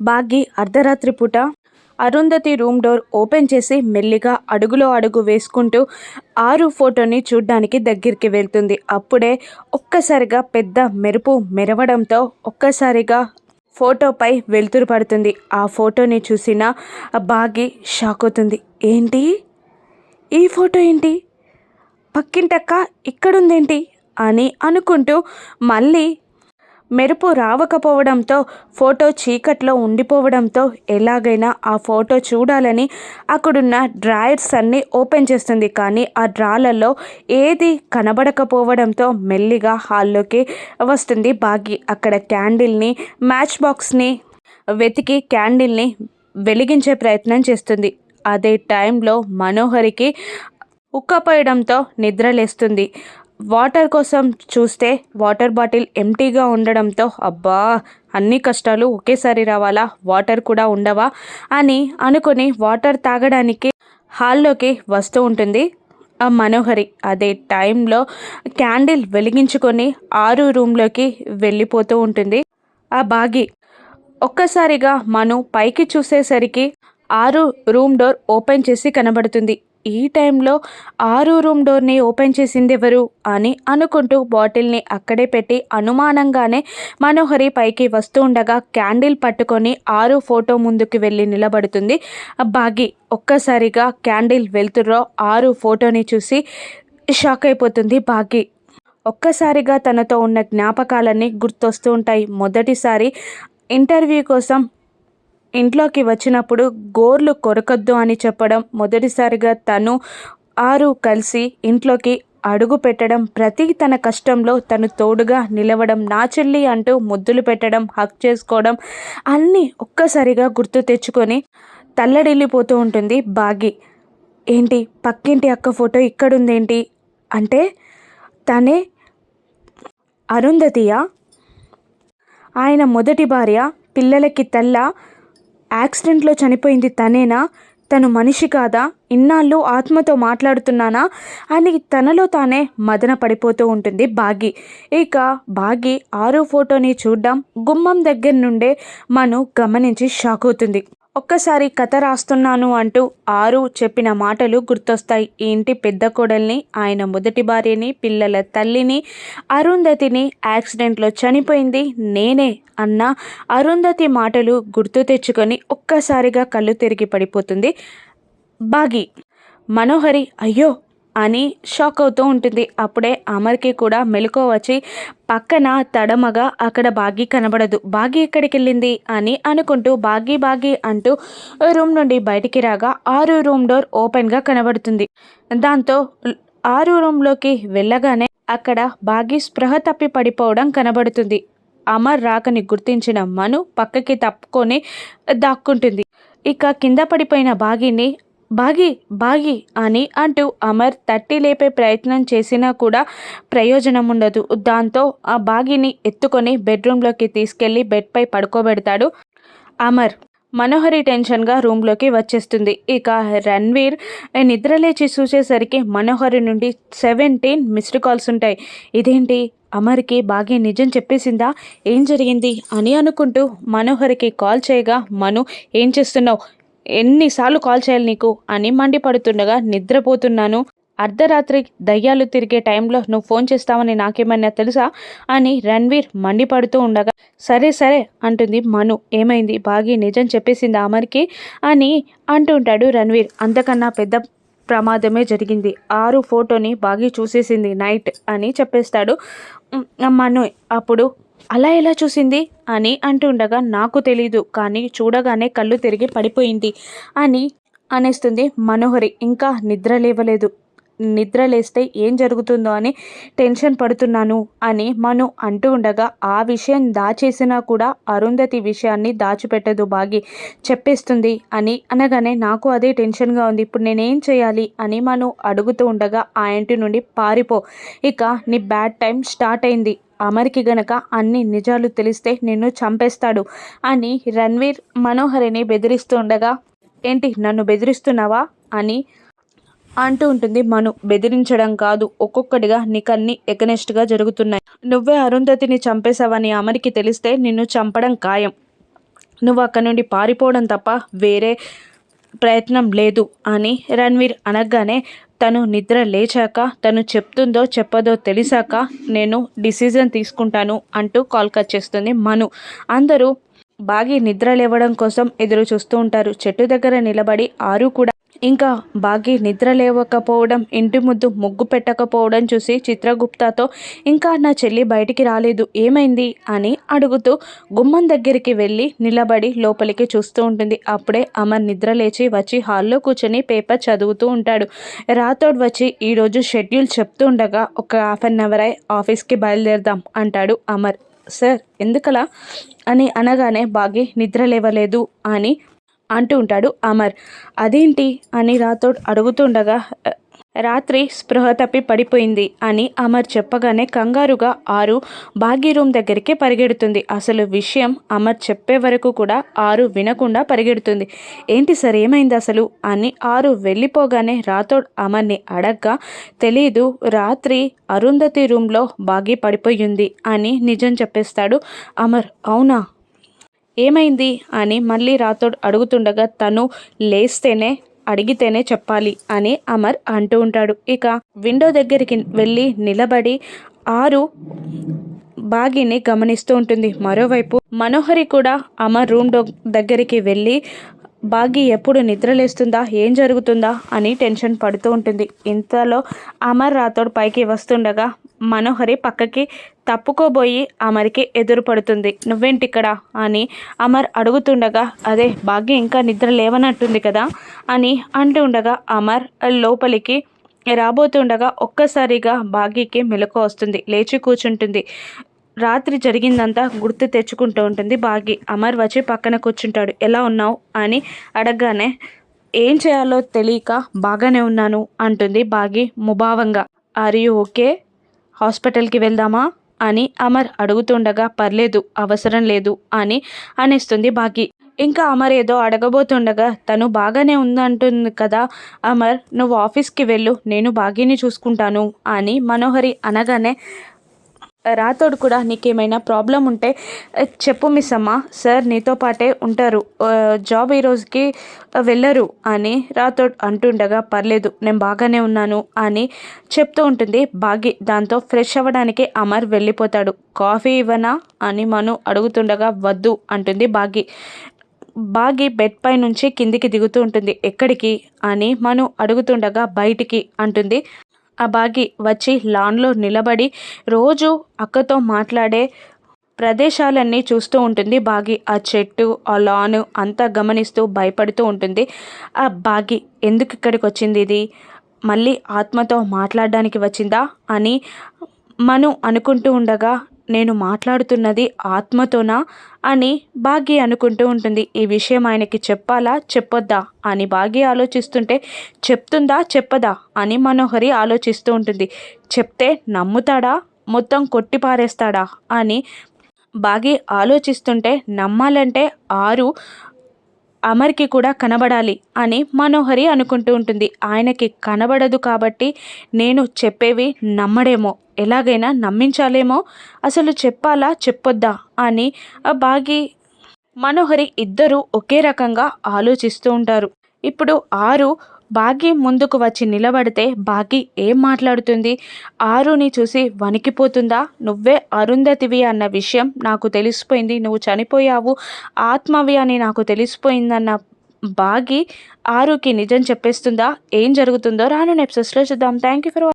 బాగి అర్ధరాత్రి పూట Arundhati room door open చేసి మెల్లిగా అడుగులో అడుగు వేసుకుంటూ ఆరు ఫోటోని చూడ్డానికి దగ్గరికి వెళ్తుంది. అప్పుడే ఒక్కసారిగా పెద్ద మెరుపు మెరవడంతో ఒక్కసారిగా ఫోటోపై వెలుతురు పడుతుంది. ఆ ఫోటోని చూసిన బాగి షాక్ అవుతుంది. ఏంటి? ఈ ఫోటో ఏంటి? పక్కింటక్క ఇక్కడుందేంటి? అని అనుకుంటూ మళ్ళీ మెరుపు రావకపోవడంతో ఫోటో చీకట్లో ఉండిపోవడంతో ఎలాగైనా ఆ ఫోటో చూడాలని అక్కడున్న డ్రాయర్స్ అన్నీ ఓపెన్ చేస్తుంది. కానీ ఆ డ్రాలలో ఏది కనబడకపోవడంతో మెల్లిగా హాల్లోకి వస్తుంది బాగి. అక్కడ క్యాండిల్ని మ్యాచ్ బాక్స్ని వెతికి క్యాండిల్ని వెలిగించే ప్రయత్నం చేస్తుంది. అదే టైంలో మనోహరికి ఉక్కపోయడంతో నిద్రలేస్తుంది. వాటర్ కోసం చూస్తే వాటర్ బాటిల్ ఎంటీగా ఉండడంతో అబ్బా అన్ని కష్టాలు ఒకేసారి రావాలా? వాటర్ కూడా ఉండవా? అని అనుకుని వాటర్ తాగడానికి హాల్లోకి వస్తూ ఉంటుంది. ఆ మనోహరి అదే టైంలో క్యాండిల్ వెలిగించుకొని ఆరు రూమ్లోకి వెళ్ళిపోతూ ఉంటుంది. ఆ బాగి ఒక్కసారిగా మను పైకి చూసేసరికి ఆరు రూమ్ డోర్ ఓపెన్ చేసి కనబడుతుంది. ఈ టైంలో ఆరు రూమ్ డోర్ని ఓపెన్ చేసింది ఎవరు అని అనుకుంటూ బాటిల్ని అక్కడే పెట్టి అనుమానంగానే మనోహరి పైకి వస్తూ ఉండగా క్యాండిల్ పట్టుకొని ఆరు ఫోటో ముందుకు వెళ్ళి నిలబడుతుంది. బాగి ఒక్కసారిగా క్యాండిల్ వెళ్తుర్రో ఆరు ఫోటోని చూసి షాక్ అయిపోతుంది బాగి. ఒక్కసారిగా తనతో ఉన్న జ్ఞాపకాలన్నీ గుర్తొస్తూ ఉంటాయి. మొదటిసారి ఇంటర్వ్యూ కోసం ఇంట్లోకి వచ్చినప్పుడు గోర్లు కొరకొద్దు అని చెప్పడం మొదటిసారిగా తను ఆరు కలిసి ఇంట్లోకి అడుగు పెట్టడం ప్రతి తన కష్టంలో తను తోడుగా నిలవడం నా చెల్లి అంటూ ముద్దులు పెట్టడం హక్ చేసుకోవడం అన్నీ ఒక్కసారిగా గుర్తు తెచ్చుకొని తల్లడిల్లిపోతూ ఉంటుంది బాగి. ఏంటి? పక్కింటి అక్క ఫోటో ఇక్కడుందేంటి? అంటే తనే అరుంధతియ? ఆయన మొదటి భార్య పిల్లలకి తల్ల యాక్సిడెంట్లో చనిపోయింది తనేనా? తను మనిషి కాదా? ఇన్నాళ్ళు ఆత్మతో మాట్లాడుతున్నానా? అని తనలో తానే మదన పడిపోతూ ఉంటుంది బాగి. ఇక బాగి ఆరో ఫోటోని చూడ్డం గుమ్మం దగ్గర నుండే మను గమనించి షాక్ అవుతుంది. ఒక్కసారి కథ రాస్తున్నాను అంటూ ఆరు చెప్పిన మాటలు గుర్తొస్తాయి. ఈ ఇంటి పెద్ద కోడల్ని ఆయన మొదటి భార్యని పిల్లల తల్లిని అరుంధతిని యాక్సిడెంట్లో చనిపోయింది నేనే అన్న అరుంధతి మాటలు గుర్తు తెచ్చుకొని ఒక్కసారిగా కళ్ళు తిరిగి పడిపోతుంది. బాగి మనోహరి అయ్యో అని షాక్ అవుతూ ఉంటుంది. అప్పుడే అమర్కి కూడా మెలకు వచ్చి పక్కన తడమగా అక్కడ బాగి కనబడదు. బాగి ఎక్కడికి వెళ్ళింది? అని అనుకుంటూ బాగి బాగి అంటూ రూమ్ నుండి బయటికి రాగా ఆరు రూమ్ డోర్ ఓపెన్గా కనబడుతుంది. దాంతో ఆరు రూమ్లోకి వెళ్ళగానే అక్కడ బాగి స్పృహ తప్పి పడిపోవడం కనబడుతుంది. అమర్ రాకని గుర్తించిన మను పక్కకి తప్పుకొని దాక్కుంటుంది. ఇక కింద పడిపోయిన బాగిని బాగి బాగి అని అంటూ అమర్ తట్టి లేపే ప్రయత్నం చేసినా కూడా ప్రయోజనం ఉండదు. దాంతో ఆ బాగిని ఎత్తుకొని బెడ్రూమ్లోకి తీసుకెళ్ళి బెడ్పై పడుకోబెడతాడు అమర్. మనోహరి టెన్షన్గా రూమ్లోకి వచ్చేస్తుంది. ఇక రణ్వీర్ నిద్రలేచి చూసేసరికి మనోహరి నుండి సెవెంటీన్ మిస్డ్ కాల్స్ ఉంటాయి. ఇదేంటి? అమర్కి బాగా నిజం చెప్పేసిందా? ఏం జరిగింది? అని అనుకుంటూ మనోహరికి కాల్ చేయగా మను ఏం చేస్తున్నావు? ఎన్నిసార్లు కాల్ చేయాలి నీకు అని మండిపడుతుండగా నిద్రపోతున్నాను. అర్ధరాత్రి దయ్యాలు తిరిగే టైంలో నువ్వు ఫోన్ చేస్తావని నాకేమన్నా తెలుసా అని రణ్వీర్ మండిపడుతూ ఉండగా సరే సరే అంటుంది మను. ఏమైంది? బాగి నిజం చెప్పేసింది అమర్కి అని అంటుంటాడు రణ్వీర్. అంతకన్నా పెద్ద ప్రమాదమే జరిగింది. ఆరు ఫోటోని బాగి చూసేసింది నైట్ అని చెప్పేస్తాడు మను అప్పుడు అలా ఎలా చూసింది? అని అంటుండగా నాకు తెలీదు కానీ చూడగానే కళ్ళు తిరిగి పడిపోయింది అని అనేస్తుంది మనోహరి. ఇంకా నిద్ర లేవలేదు. నిద్ర లేస్తే ఏం జరుగుతుందో అని టెన్షన్ పడుతున్నాను అని మను అంటూ ఉండగా ఆ విషయం దాచేసినా కూడా అరుంధతి విషయాన్ని దాచిపెట్టదు బాగి చెప్పేస్తుంది అని అనగానే నాకు అదే టెన్షన్గా ఉంది. ఇప్పుడు నేనేం చేయాలి? అని మను అడుగుతూ ఉండగా ఆ ఇంటి నుండి పారిపో. ఇక నీ బ్యాడ్ టైం స్టార్ట్ అయింది. అమర్కి గనక అన్ని నిజాలు తెలిస్తే నిన్ను చంపేస్తాడు అని రణ్వీర్ మనోహరిని బెదిరిస్తుండగా ఏంటి నన్ను బెదిరిస్తున్నావా? అని అంటూ ఉంటుంది మను. బెదిరించడం కాదు ఒక్కొక్కటిగా నీకన్నీ ఎగనెస్ట్గా జరుగుతున్నాయి. నువ్వే అరుంధతిని చంపేశావని అమరికి తెలిస్తే నిన్ను చంపడం ఖాయం. నువ్వు అక్కడి నుండి పారిపోవడం తప్ప వేరే ప్రయత్నం లేదు అని రణ్వీర్ అనగానే తను నిద్ర లేచాక తను చెప్తుందో చెప్పదో తెలిసాక నేను డిసిజన్ తీసుకుంటాను అంటూ కాల్ కట్ చేస్తుంది మను. అందరూ బాగి నిద్ర లేవడం కోసం ఎదురు చూస్తూ ఉంటారు. చెట్టు దగ్గర నిలబడి ఆరు కూడా ఇంకా బాగి నిద్ర లేవకపోవడం ఇంటి ముద్దు ముగ్గు పెట్టకపోవడం చూసి చిత్రగుప్తతో ఇంకా నా చెల్లి బయటికి రాలేదు ఏమైంది? అని అడుగుతూ గుమ్మం దగ్గరికి వెళ్ళి నిలబడి లోపలికి చూస్తూ ఉంటుంది. అప్పుడే అమర్ నిద్ర లేచి వచ్చి హాల్లో కూర్చొని పేపర్ చదువుతూ ఉంటాడు. రాతోడు వచ్చి ఈరోజు షెడ్యూల్ చెప్తూ ఉండగా ఒక హాఫ్ అన్ అవర్ అయి ఆఫీస్కి బయలుదేరదాం అంటాడు అమర్. సార్ ఎందుకలా? అని అనగానే బాగి నిద్ర లేవలేదు అని అంటూ ఉంటాడు అమర్. అదేంటి? అని రాథోడ్ అడుగుతుండగా రాత్రి స్పృహ తప్పి పడిపోయింది అని అమర్ చెప్పగానే కంగారుగా ఆరు బాగీ రూమ్ దగ్గరికి పరిగెడుతుంది. అసలు విషయం అమర్ చెప్పే వరకు కూడా ఆరు వినకుండా పరిగెడుతుంది. ఏంటి సార్ ఏమైంది అసలు? అని ఆరు వెళ్ళిపోగానే రాథోడ్ అమర్ని అడగ్గా తెలీదు రాత్రి అరుంధతి రూమ్లో బాగీ పడిపోయింది అని నిజం చెప్పేస్తాడు అమర్. అవునా? ఏమైంది అని మళ్ళీ రాథోడ్ అడుగుతుండగా తను లేస్తేనే అడిగితేనే చెప్పాలి అని అమర్ అంటూ ఉంటాడు. ఇక విండో దగ్గరికి వెళ్ళి నిలబడి ఆరు బాగిని గమనిస్తూ ఉంటుంది. మరోవైపు మనోహరి కూడా అమర్ రూమ్ దగ్గరికి వెళ్ళి భాగ్య ఎప్పుడు నిద్రలేస్తుందా? ఏం జరుగుతుందా? అని టెన్షన్ పడుతూ ఉంటుంది. ఇంతలో అమర్ రాథోడ్ పైకి వస్తుండగా మనోహరి పక్కకి తప్పుకోబోయి అమర్కి ఎదురుపడుతుంది. నువ్వేంటిక్కడ? అని అమర్ అడుగుతుండగా అదే భాగ్య ఇంకా నిద్ర లేవనట్టుంది కదా? అని అంటూ ఉండగా అమర్ లోపలికి రాబోతుండగా ఒక్కసారిగా భాగ్యకి మెలకు వస్తుంది. లేచి కూర్చుంటుంది రాత్రి జరిగిందంతా గుర్తు తెచ్చుకుంటూ ఉంటుంది. బాగి అమర్ వచ్చి పక్కన కూర్చుంటాడు. ఎలా ఉన్నావు? అని అడగగానే ఏం చేయాలో తెలియక బాగానే ఉన్నాను అంటుంది బాగి ముభావంగా. Are you okay? హాస్పిటల్కి వెళ్దామా? అని అమర్ అడుగుతుండగా పర్లేదు అవసరం లేదు అని అనేస్తుంది బాగి. ఇంకా అమర్ ఏదో అడగబోతుండగా తను బాగానే ఉందంటుంది కదా అమర్ నువ్వు ఆఫీస్కి వెళ్ళు నేను బాగీని చూసుకుంటాను అని మనోహరి అనగానే రాతోడు కూడా నీకేమైనా ప్రాబ్లం ఉంటే చెప్పు మిస్ అమ్మ సార్ నీతో పాటే ఉంటారు. జాబ్ ఈ రోజుకి వెళ్ళరు అని రాతోడు అంటుండగా పర్లేదు నేను బాగానే ఉన్నాను అని చెప్తూ ఉంటుంది బాగి. దాంతో ఫ్రెష్ అవ్వడానికి అమర్ వెళ్ళిపోతాడు. కాఫీ ఇవ్వనా అని మను అడుగుతుండగా వద్దు అంటుంది బాగి. బాగి బెడ్ పై నుంచి కిందికి దిగుతూ ఉంటుంది. ఎక్కడికి అని మను అడుగుతుండగా బయటికి అంటుంది ఆ బాగి వచ్చి లాన్లో నిలబడి రోజు అక్కతో మాట్లాడే ప్రదేశాలన్నీ చూస్తూ ఉంటుంది. బాగి ఆ చెట్టు ఆ లాన్ అంతా గమనిస్తూ భయపడుతూ ఉంటుంది. ఆ బాగి ఎందుకు ఇక్కడికి వచ్చింది ఇది? మళ్ళీ ఆత్మతో మాట్లాడడానికి వచ్చిందా? అని మను అనుకుంటూ ఉండగా నేను మాట్లాడుతున్నది ఆత్మతోనా? అని భాగ్య అనుకుంటూ ఉంటుంది. ఈ విషయం ఆయనకి చెప్పాలా? చెప్పొద్దా? అని భాగ్య ఆలోచిస్తుంటే చెప్తుందా? చెప్పదా? అని మనోహరి ఆలోచిస్తూ ఉంటుంది. చెప్తే నమ్ముతాడా? మొత్తం కొట్టిపారేస్తాడా? అని బాగి ఆలోచిస్తుంటే నమ్మాలంటే ఆరు అమర్కి కూడా కనబడాలి అని మనోహరి అనుకుంటూ ఉంటుంది. ఆయనకి కనబడదు కాబట్టి నేను చెప్పేవి నమ్మడేమో ఎలాగైనా నమ్మించాలేమో? అసలు చెప్పాలా? చెప్పొద్దా? అని బాగి మనోహరి ఇద్దరూ ఒకే రకంగా ఆలోచిస్తూ ఉంటారు. ఇప్పుడు ఆరు బాగి ముందుకు వచ్చి నిలబడితే బాగి ఏం మాట్లాడుతుంది? ఆరుని చూసి వణికిపోతుందా? నువ్వే అరుంధతివి అన్న విషయం నాకు తెలిసిపోయింది. నువ్వు చనిపోయావు. ఆత్మవి అని నాకు తెలిసిపోయిందన్న బాగి ఆరుకి నిజం చెప్పేస్తుందా? ఏం జరుగుతుందో రాను నెప్సెస్లో చూద్దాం. Thank you for